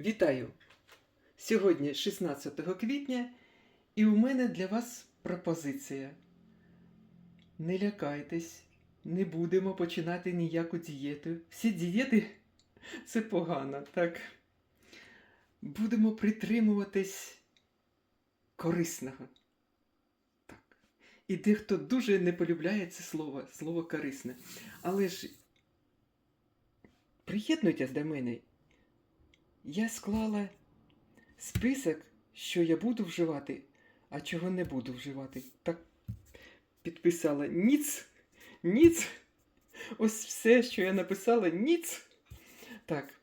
Вітаю! Сьогодні 16 квітня, і у мене для вас пропозиція. Не лякайтесь, не будемо починати ніяку дієту. Всі дієти це погано, так? Будемо притримуватись корисного. Так. І дехто дуже не полюбляє це слово, слово корисне. Але ж приєднуйтесь до мене. Я склала список, що я буду вживати, а чого не буду вживати. Так підписала ніц, ніц. Ось все, що я написала, ніц. Так.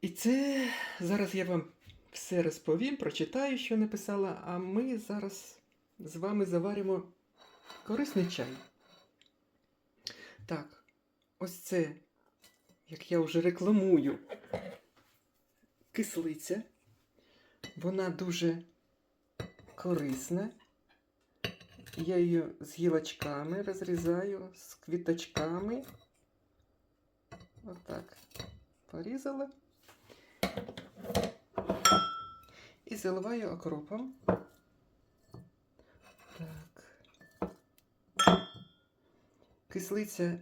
І це зараз я вам все розповім, прочитаю, що написала, а ми зараз з вами заваримо корисний чай. Так, ось це, як я вже рекламую, кислиця. Вона дуже корисна. Я її з гілочками розрізаю, з квіточками. Отак. Порізала. І заливаю окропом. Так. Кислиця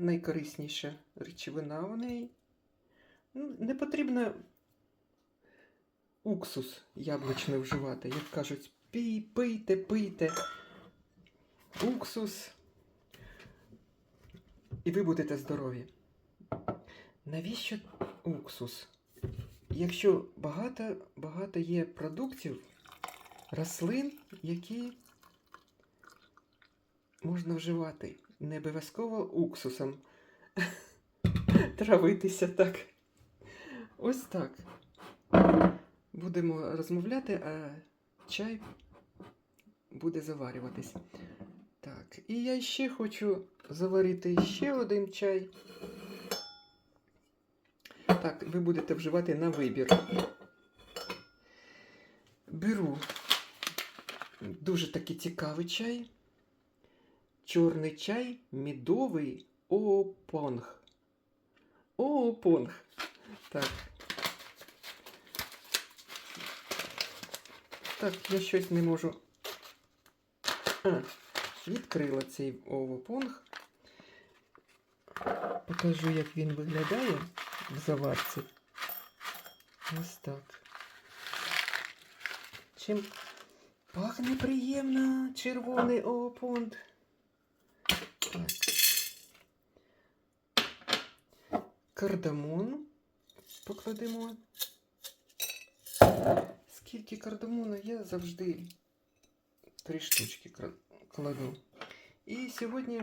найкорисніша речовина в неї. Ну, Не потрібно уксус яблучний вживати. Як кажуть, пій, пийте, пийте. Уксус. І ви будете здорові. Навіщо уксус? Якщо багато, багато є продуктів, рослин, які можна вживати, не обов'язково уксусом травитися так. Ось так. Будемо розмовляти, а чай буде заварюватись. Так, і я ще хочу заварити ще один чай. Так, ви будете вживати на вибір. Беру дуже такий цікавий чай. Чорний чай мідовий оопонг. Оопонг. Так. Так, я щось не можу. А, відкрила цей овопонг. Покажу, як він виглядає в заварці. Ось так. Чим пахне приємно червоний овопонг. Так. Кардамон покладемо. Скільки кардамону я завжди три штучки кладу. І сьогодні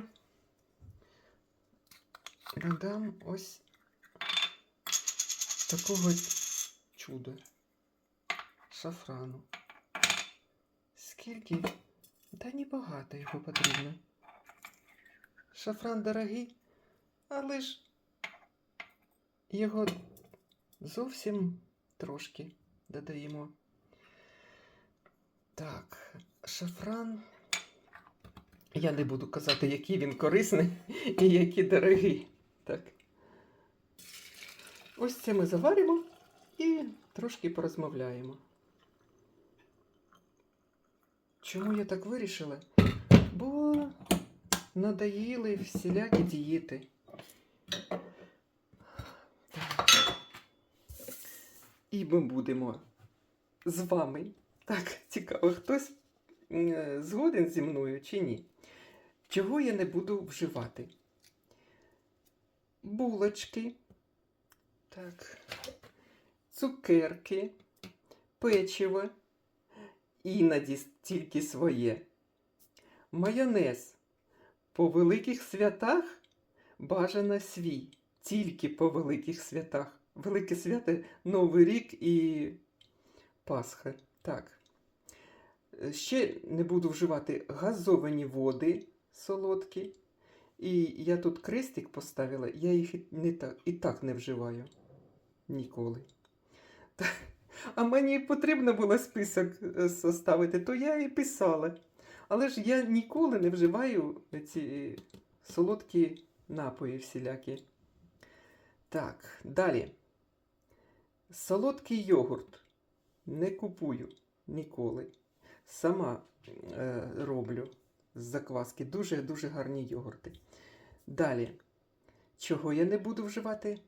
додам ось такого чуда шафрану. Скільки? Та небагато його потрібно. Шафран дорогий, але ж його зовсім трошки додаємо. Так, шафран. Я не буду казати, який він корисний і який дорогий. Так. Ось це ми заваримо і трошки порозмовляємо. Чому я так вирішила? Бо надоїли всілякі дієти. І ми будемо з вами. Так, цікаво, хтось згоден зі мною чи ні? Чого я не буду вживати? Булочки, так, цукерки, печиво, іноді тільки своє. Майонез. По великих святах бажано свій. Тільки по великих святах. Велике свято Новий рік і Пасха. Так. Е, Ще не буду вживати газовані води солодкі. І я тут крестик поставила, я їх не так, і так не вживаю. Ніколи. А мені потрібно було список е, составити, то я і писала. Але ж я ніколи не вживаю ці солодкі напої всілякі. Так, далі. Солодкий йогурт. Не купую ніколи. Сама е, роблю з закваски. Дуже-дуже гарні йогурти. Далі. Чого я не буду вживати?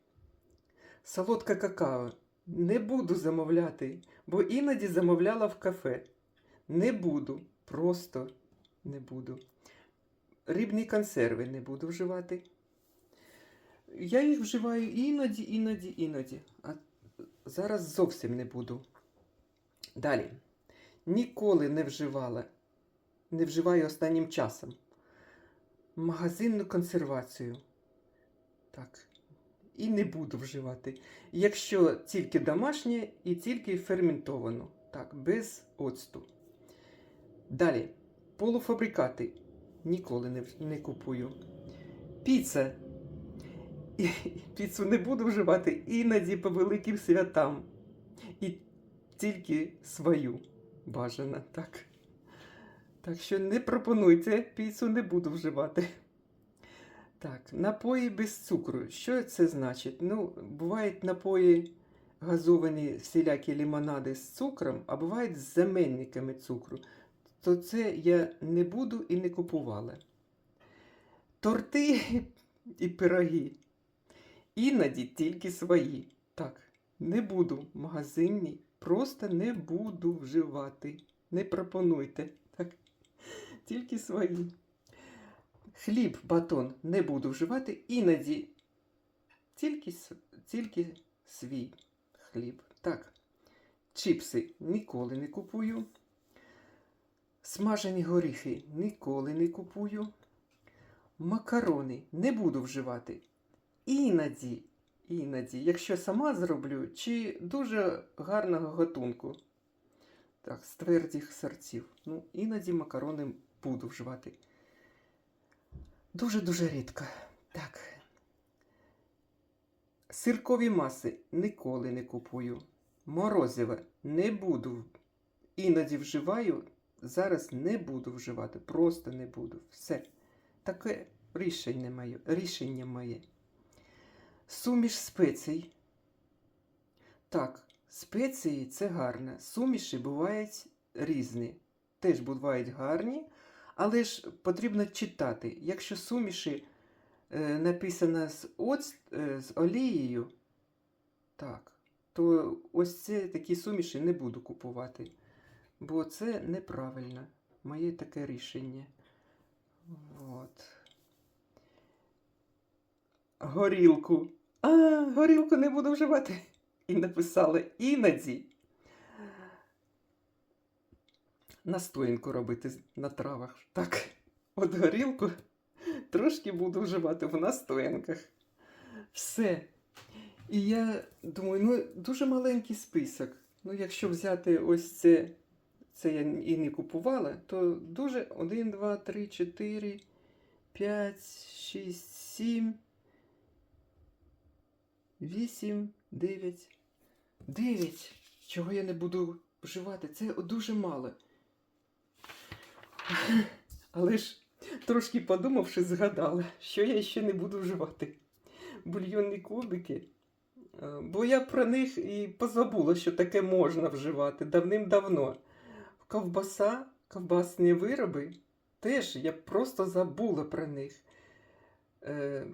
Солодке какао. Не буду замовляти, бо іноді замовляла в кафе. Не буду. Просто не буду. Рибні консерви не буду вживати. Я їх вживаю іноді, іноді, іноді. А зараз зовсім не буду. Далі. Ніколи не вживала, не вживаю останнім часом. Магазинну консервацію. Так. І не буду вживати. Якщо тільки домашнє і тільки ферментовано. Так, без оцту. Далі. Полуфабрикати. Ніколи не, не купую. Піца. Піцу не буду вживати іноді по великим святам. І тільки свою бажано, так. Так що не пропонуйте, піцу не буду вживати. Так, напої без цукру. Що це значить? Ну, бувають напої газовані всілякі лимонади з цукром, а бувають з заменниками цукру. То це я не буду і не купувала. Торти і пироги. Іноді тільки свої. Так, не буду магазинні, просто не буду вживати. Не пропонуйте. Так, тільки свої. Хліб, батон не буду вживати, іноді тільки, тільки свій хліб. Так, чіпси ніколи не купую. Смажені горіхи ніколи не купую. Макарони не буду вживати. Іноді, іноді, якщо сама зроблю, чи дуже гарного готунку. Так, з твердих серців. Ну, іноді макарони буду вживати. Дуже-дуже рідко. Так. Сиркові маси ніколи не купую. Морозиве не буду. Іноді вживаю, зараз не буду вживати. Просто не буду. Все. Таке рішення моє. Рішення моє. Суміш спецій. Так, спеції це гарно. Суміші бувають різні. Теж бувають гарні, але ж потрібно читати. Якщо суміші е, написано з, оц, е, з олією, так, то ось це такі суміші не буду купувати. Бо це неправильно. Моє таке рішення. От. Горілку. А, горілку не буду вживати. І написали іноді. Настоянку робити на травах. Так, от горілку трошки буду вживати в настоянках. Все. І я думаю, ну дуже маленький список. Ну, якщо взяти ось це, це я і не купувала, то дуже 1, 2, 3, 4, 5, 6, 7, 8, 9. 9. Чого я не буду вживати? Це дуже мало. Але ж трошки подумавши, згадала, що я ще не буду вживати. Бульйонні кубики. Е, Бо я про них і позабула, що таке можна вживати давним-давно. Ковбаса, ковбасні вироби теж я просто забула про них. Е,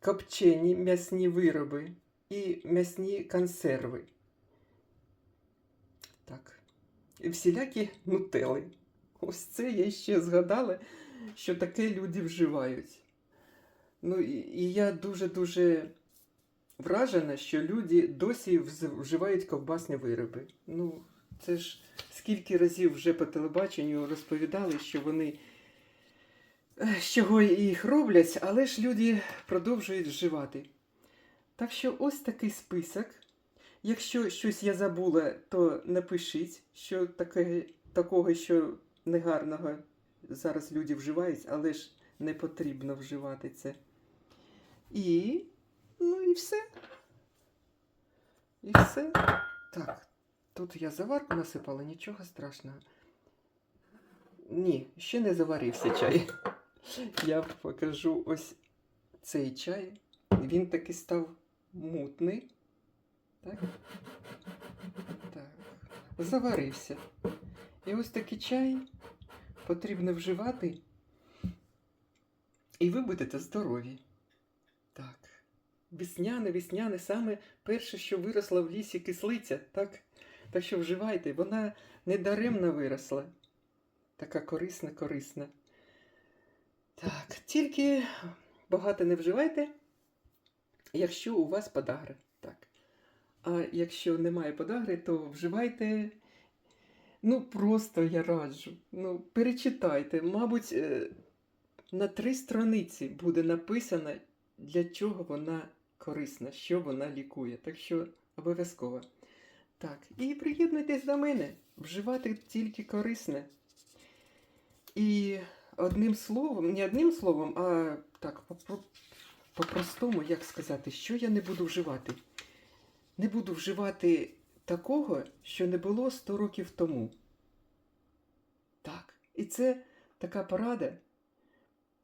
копчені м'ясні вироби і м'ясні консерви. Так. І всілякі нутели. Ось це я ще згадала, що таке люди вживають. Ну, і, і я дуже-дуже вражена, що люди досі вживають ковбасні вироби. Ну, це ж скільки разів вже по телебаченню розповідали, що вони е, з чого їх роблять, але ж люди продовжують вживати. Так що ось такий список. Якщо щось я забула, то напишіть, що таке, такого, що негарного зараз люди вживають, але ж не потрібно вживати це. І. Ну і все. І все. Так, тут я заварку насипала, нічого страшного. Ні, ще не заварився чай. Я покажу ось цей чай. Він таки став мутний. Так. Так. Заварився. І ось такий чай потрібно вживати. І ви будете здорові. Так. Весняне, весняне, саме перше, що виросла в лісі кислиця, так? Так що вживайте, вона не даремно виросла. Така корисна, корисна. Так, тільки багато не вживайте, якщо у вас подагра. Так. А якщо немає подагри, то вживайте. Ну, просто я раджу. Ну, перечитайте. Мабуть, е, на три страниці буде написано, для чого вона корисна, що вона лікує. Так що обов'язково. Так, і приєднуйтесь до мене. Вживати тільки корисне. І одним словом, не одним словом, а так, по- по-простому, як сказати, що я не буду вживати. Не буду вживати такого, що не було 100 років тому. Так. І це така порада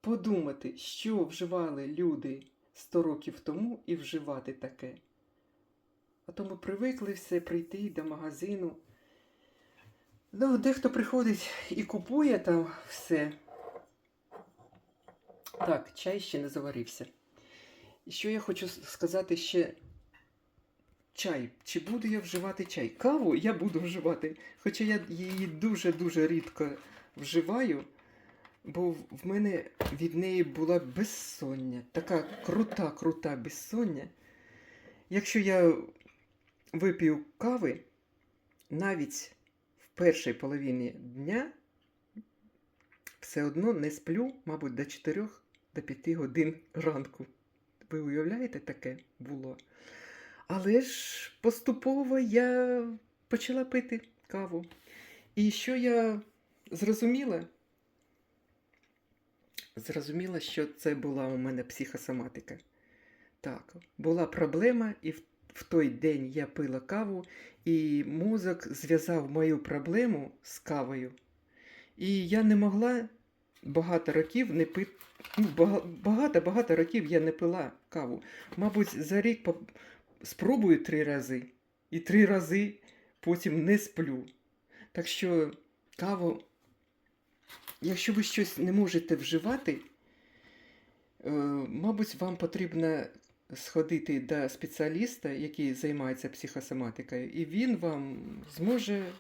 подумати, що вживали люди 100 років тому, і вживати таке. А то ми привикли все прийти до магазину. Ну, дехто приходить і купує там все. Так, чай ще не заварився. І що я хочу сказати ще. Чай. Чи буду я вживати чай? Каву я буду вживати. Хоча я її дуже-дуже рідко вживаю, бо в- мене від неї була безсоння. Така крута, крута безсоння. Якщо я вип'ю кави, навіть в першій половині дня все одно не сплю, мабуть, до 4 до 5 годин ранку. Ви уявляєте, таке було? Але ж поступово я почала пити каву. І що я зрозуміла? Зрозуміла, що це була у мене психосоматика. Так, була проблема, і в, в той день я пила каву, і мозок зв'язав мою проблему з кавою. І я не могла багато років не пити. Ну, багато-багато років я не пила каву. Мабуть, за рік спробую три рази. І три рази потім не сплю. Так що каву, якщо ви щось не можете вживати, е, мабуть, вам потрібно сходити до спеціаліста, який займається психосоматикою, і він вам зможе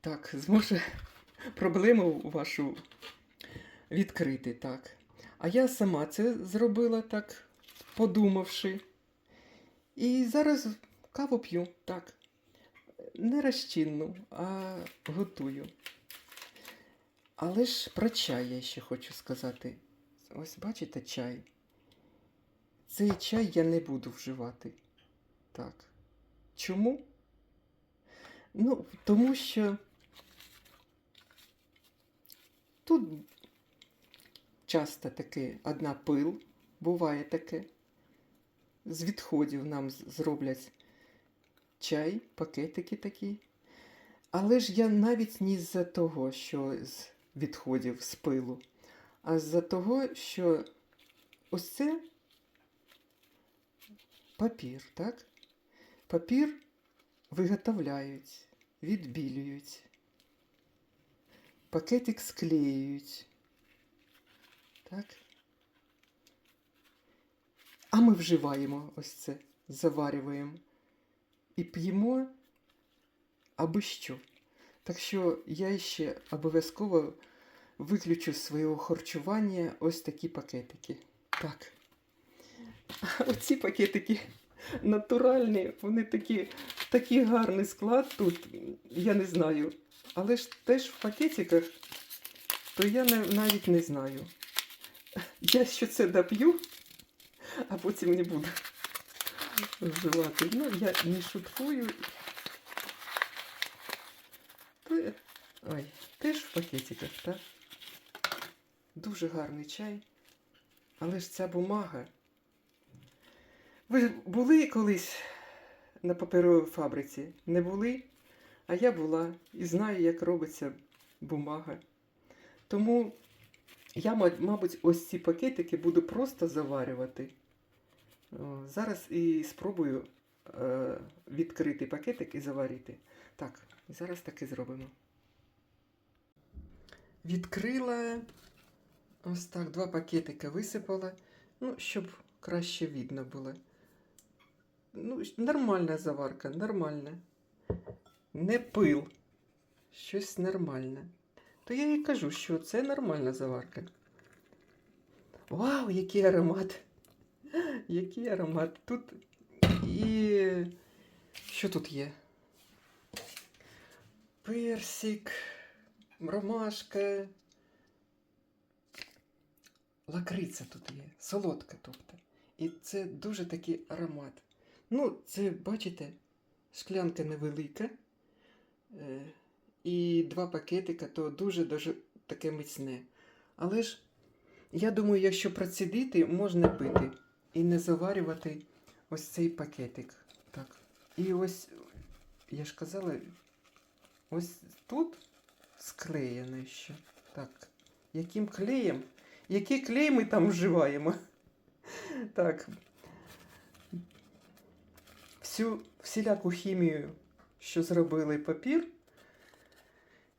так, зможе проблему вашу відкрити. так. А я сама це зробила так, подумавши. І зараз каву п'ю, так. Не розчинну, а готую. Але ж про чай я ще хочу сказати. Ось бачите чай. Цей чай я не буду вживати. Так. Чому? Ну, тому що тут часто таке одна пил, буває таке. З відходів нам зроблять чай, пакетики такі. Але ж я навіть не з-за того, що з відходів з пилу, а з-за того, що ось це папір, так? Папір виготовляють, відбілюють, пакетик склеюють. Так? А ми вживаємо ось це, заварюємо і п'ємо аби що. Так що я ще обов'язково виключу з свого харчування ось такі пакетики. Так. Оці пакетики натуральні, вони такі, такий гарний склад тут, я не знаю. Але ж теж в пакетиках, то я не, навіть не знаю. Я що це доп'ю, а потім не буду вживати. Ну, я не шуткую. Ой, теж в пакетиках, так? Дуже гарний чай. Але ж ця бумага. Ви ж були колись на паперовій фабриці? Не були? А я була і знаю, як робиться бумага. Тому я, мабуть, ось ці пакетики буду просто заварювати. Зараз і спробую е, відкрити пакетик і заварити. Так, зараз так і зробимо. Відкрила ось так, два пакетика висипала, ну, щоб краще видно було. Ну, нормальна заварка, нормальна. Не пил. Щось нормальне. То я їй кажу, що це нормальна заварка. Вау, який аромат! Який аромат. Тут і. Що тут є? Персик, ромашка. Лакриця тут є, солодка тобто. І це дуже такий аромат. Ну, це, бачите, шклянка невелика. Е, і два пакетика, то дуже-дуже таке міцне. Але ж, я думаю, якщо процідити, можна пити і не заварювати ось цей пакетик. Так. І ось, я ж казала, ось тут склеєно ще. Так. Яким клеєм? Який клей ми там вживаємо? Так. Всю всіляку хімію, що зробили папір.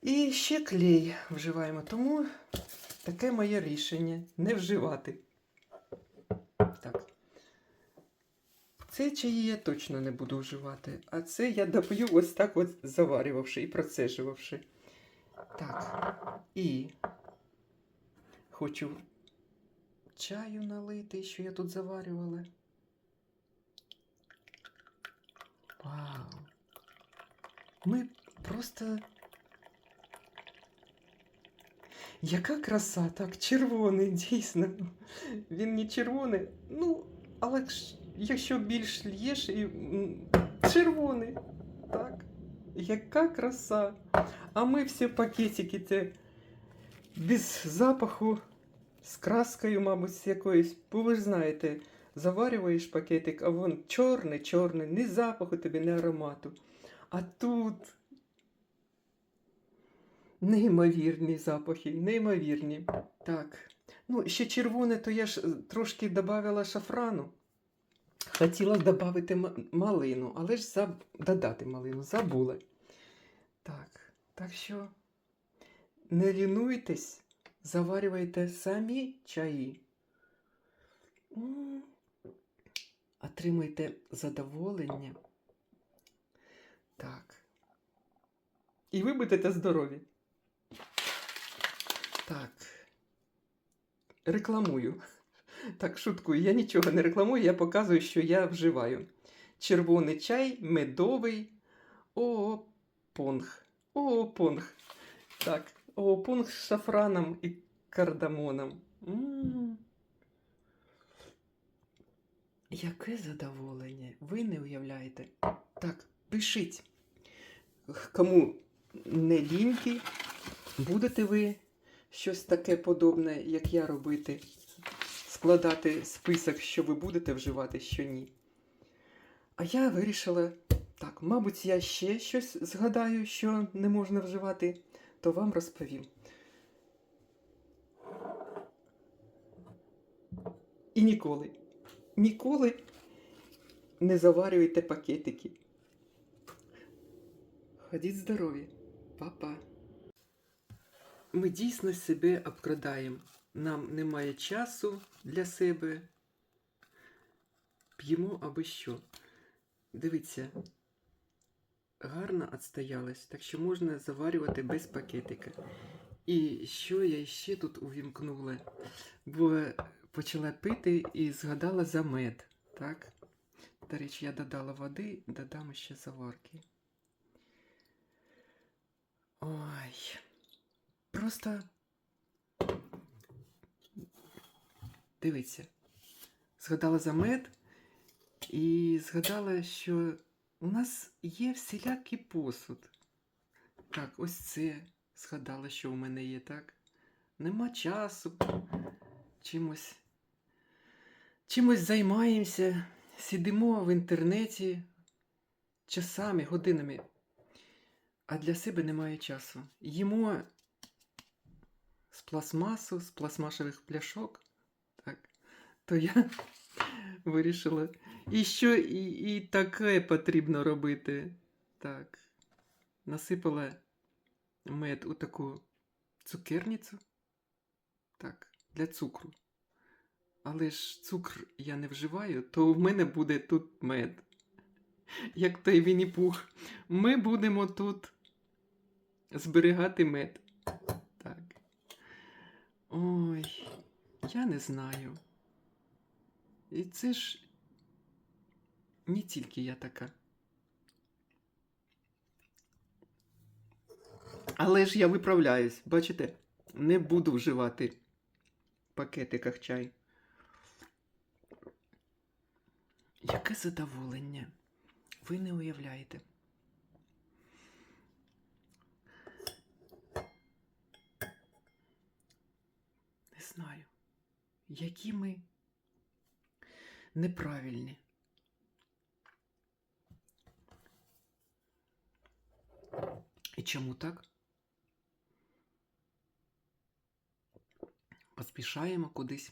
І ще клей вживаємо. Тому таке моє рішення не вживати. Так. Це чаї я точно не буду вживати, а це я доп'ю ось так от заварювавши і процежувавши. Так. І хочу чаю налити, що я тут заварювала. Вау. Ми просто. Яка краса, так, червоний, дійсно. Він не червоний, ну, але якщо більш л'єш і червоний. Так. Яка краса. А ми всі пакетики це без запаху, з краскою, мабуть, з якоюсь. Бо ви ж знаєте, заварюєш пакетик, а вон чорний, чорний, ні запаху тобі, ні аромату. А тут неймовірні запахи, неймовірні. Так. Ну, ще червоне, то я ж е, трошки додавала шафрану. Хотіла додати малину, але ж заб... додати малину, забула. Так, так що не лінуйтесь, заварюйте самі чаї. М, Отримуйте задоволення. Так. І ви будете здорові. Так. Рекламую. Так, шуткую, я нічого не рекламую, я показую, що я вживаю. Червоний чай, медовий, оопонг. Оопонг. Так, оопонг з шафраном і кардамоном. М. Яке задоволення, ви не уявляєте. Так, пишіть, кому не ліньки, будете ви щось таке подобне, як я робити, складати список, що ви будете вживати, що ні. А я вирішила, так, мабуть, я ще щось згадаю, що не можна вживати, то вам розповім. І ніколи, ніколи не заварюйте пакетики. Ходіть здорові, Па-па. Ми дійсно себе обкрадаємо. Нам немає часу для себе. П'ємо аби що. Дивіться, гарно відстоялась, так що можна заварювати без пакетика. І що я ще тут увімкнула? Бо почала пити і згадала за мед. Так? До речі, я додала води, додам ще заварки. Ой. Просто дивіться. Згадала за мед і згадала, що у нас є всілякий посуд. Так, ось це згадала, що у мене є, так? Нема часу. Чимось. Чимось займаємося, сидимо в інтернеті часами, годинами. А для себе немає часу. Їмо з пластмасу, з пластмасових пляшок. Так. То я Вирішила. І що і, і таке потрібно робити. Так. Насипала мед у таку цукерницю. Так, для цукру. Але ж цукр я не вживаю, то в мене буде тут мед. Як той Вінні-Пух. Ми будемо тут зберігати мед. Так. Ой, я не знаю. І це ж не тільки я така. Але ж я виправляюсь, бачите, не буду вживати в пакетиках чай. Яке задоволення. Ви не уявляєте. Не знаю, які ми неправильні. І чому так? Поспішаємо кудись.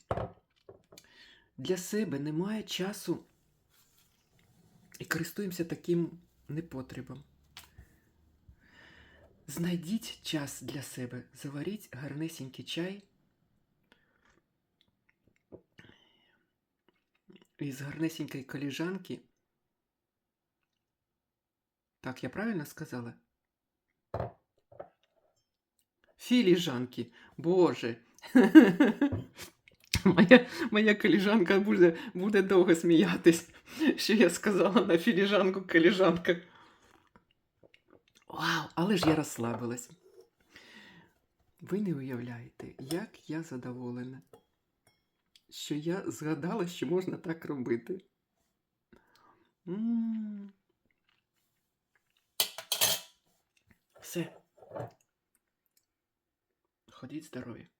Для себе немає часу і користуємося таким непотребом. Знайдіть час для себе, заваріть гарнесенький чай із гарнесенької коліжанки. Так, я правильно сказала? Філіжанки. Боже. Моя, моя коліжанка буде, буде довго сміятись, що я сказала на філіжанку коліжанка. Вау, але ж я розслабилась. Ви не уявляєте, як я задоволена, що я згадала, що можна так робити. Все. Ходіть здорові.